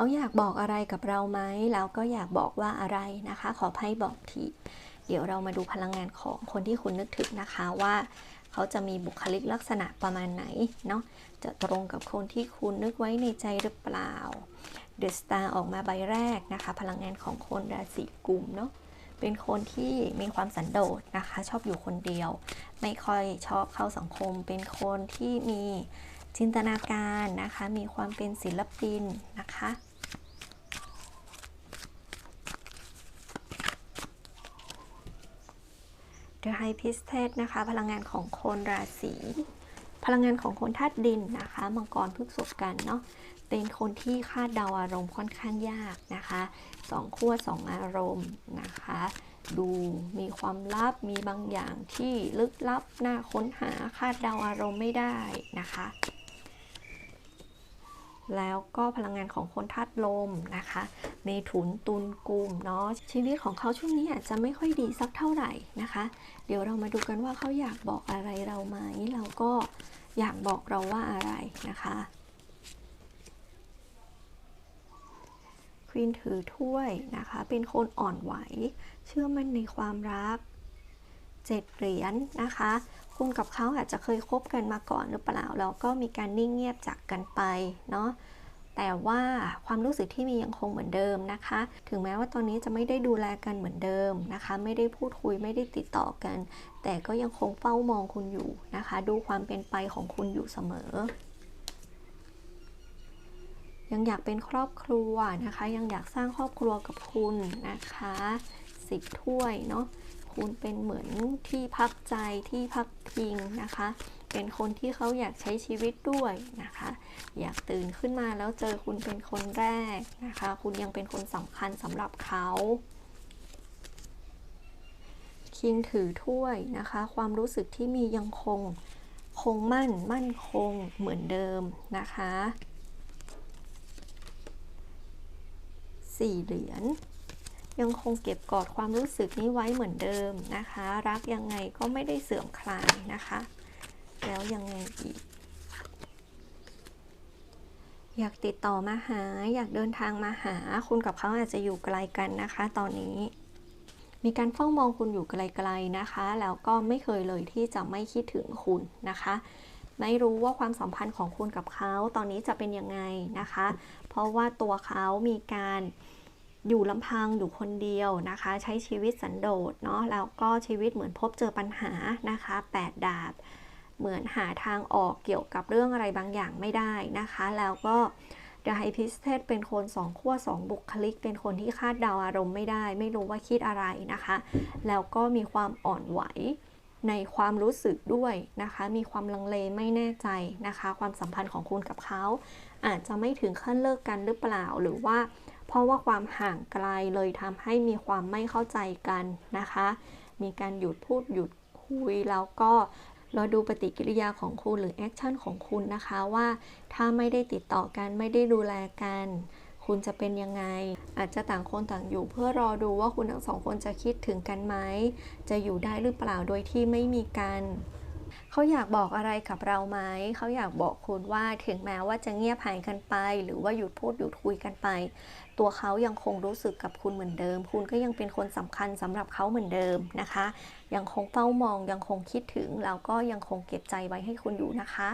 เขาอยากบอกอะไรกับเราไหมแล้วก็อยากบอกว่าอะไรนะคะ ขอไพ่บอกที เดี๋ยวเรามาดูพลังงานของคนที่คุณนึกถึงนะคะว่า เขาจะมีบุคลิกลักษณะประมาณไหนเนาะจะตรงกับคนที่คุณนึกไว้ในใจหรือเปล่า The Star ออกมาใบแรกนะคะ พลังงานของคนราศีกุมเนาะเป็นคนที่มีความสันโดษนะคะ ชอบอยู่คนเดียว ไม่ค่อยชอบเข้าสังคม เป็นคนที่มีจินตนาการนะคะ มีความเป็นศิลปินนะคะ The High Priestess นะคะ พลังงานของคนราศีพลังงานของคนธาตุดินนะคะมังกรพฤกษบกันเนาะเป็นคนที่คาดเดาอารมณ์ค่อนข้างยากนะคะสองขั้วสองอารมณ์นะคะ ดูมีความลับมีบางอย่างที่ลึกลับน่าค้นหาคาดเดาอารมณ์ไม่ได้นะคะ แล้วก็พลังงานของคนธาตุลมนะคะเมถุนตุลกุมเนาะชีวิตของเขาช่วงนี้อาจจะไม่ค่อยดีสักเท่าไหร่นะคะ เดี๋ยวเรามาดูกันว่าเขาอยากบอกอะไรเราไหมเราก็อยากบอกเราว่าอะไรนะคะควีนถือถ้วยนะคะ เป็นคนอ่อนไหว เชื่อมั่นในความรัก เจ็ดเหรียญนะคะ คุณกับเขาอาจจะเคยคบกันมาก่อนหรือเปล่าแล้วก็มีการนิ่งเงียบจากกันไปเนาะแต่ว่าความรู้สึกที่มียังคงเหมือนเดิมนะคะ ถึงแม้ว่าตอนนี้จะไม่ได้ดูแลกันเหมือนเดิมนะคะ ไม่ได้พูดคุยไม่ได้ติดต่อกัน แต่ก็ยังคงเฝ้ามองคุณอยู่นะคะ ดูความเป็นไปของคุณอยู่เสมอ ยังอยากเป็นครอบครัวนะคะ ยังอยากสร้างครอบครัวกับคุณนะคะสิบถ้วยเนาะ คุณ เป็นเหมือนที่พักใจที่พักพิงนะคะ เป็นคนที่เขาอยากใช้ชีวิตด้วยนะคะ อยากตื่นขึ้นมาแล้วเจอคุณเป็นคนแรกนะคะ คุณยังเป็นคนสำคัญสำหรับเขาคิงถือถ้วยนะคะ ความรู้สึกที่มียังคงคงมั่นมั่นคงเหมือนเดิมนะคะสี่เหรียญ ยังคงเก็บกอดความรู้สึกนี้ไว้เหมือนเดิมนะคะ รักยังไงก็ไม่ได้เสื่อมคลายนะคะ แล้วยังไงอีก อยากติดต่อมาหา อยากเดินทางมาหา คุณกับเขาอาจจะอยู่ไกลกันนะคะ ตอนนี้ มีการเฝ้ามองคุณอยู่ไกลๆนะคะ แล้วก็ไม่เคยเลยที่จะไม่คิดถึงคุณนะคะไม่รู้ว่าความสัมพันธ์ของคุณกับเขาตอนนี้จะเป็นยังไงนะคะ เพราะว่าตัวเขามีการ อยู่ลำพังอยู่คนเดียวนะคะ ใช้ชีวิตสันโดษเนาะแล้วก็ชีวิตเหมือนพบเจอปัญหานะคะ8ดาบ เหมือนหาทางออกเกี่ยวกับเรื่องอะไรบางอย่างไม่ได้นะคะ แล้วก็ The High Priestess เป็นคนสองขั้วสองบุคลิก เป็นคนที่คาดเดาอารมณ์ไม่ได้ ไม่รู้ว่าคิดอะไรนะคะ แล้วก็มีความอ่อนไหวในความรู้สึกด้วยนะคะ มีความลังเลไม่แน่ใจนะคะ ความสัมพันธ์ของคุณกับเขา อาจจะไม่ถึงขั้นเลิกกันหรือเปล่าหรือว่า เพราะว่าความห่างไกลเลยทำให้มีความไม่เข้าใจกันนะคะ มีการหยุดพูดหยุดคุยแล้วก็รอดูปฏิกิริยาของคุณหรือแอคชั่นของคุณนะคะว่าถ้าไม่ได้ติดต่อกันไม่ได้ดูแลกัน คุณจะเป็นยังไง อาจจะต่างคนต่างอยู่เพื่อรอดูว่าคุณทั้งสองคนจะคิดถึงกันไหมจะอยู่ได้หรือเปล่าโดยที่ไม่มีกัน เขาอยากบอกอะไรกับเราไหม เขาอยากบอกคุณว่าถึงแม้ว่าจะเงียบหายกันไป หรือว่าหยุดพูดหยุดคุยกันไป ตัวเขายังคงรู้สึกกับคุณเหมือนเดิม คุณก็ยังเป็นคนสำคัญสำหรับเขาเหมือนเดิมนะคะ ยังคงเฝ้ามองยังคงคิดถึงแล้วก็ยังคงเก็บใจไว้ให้คุณอยู่นะคะ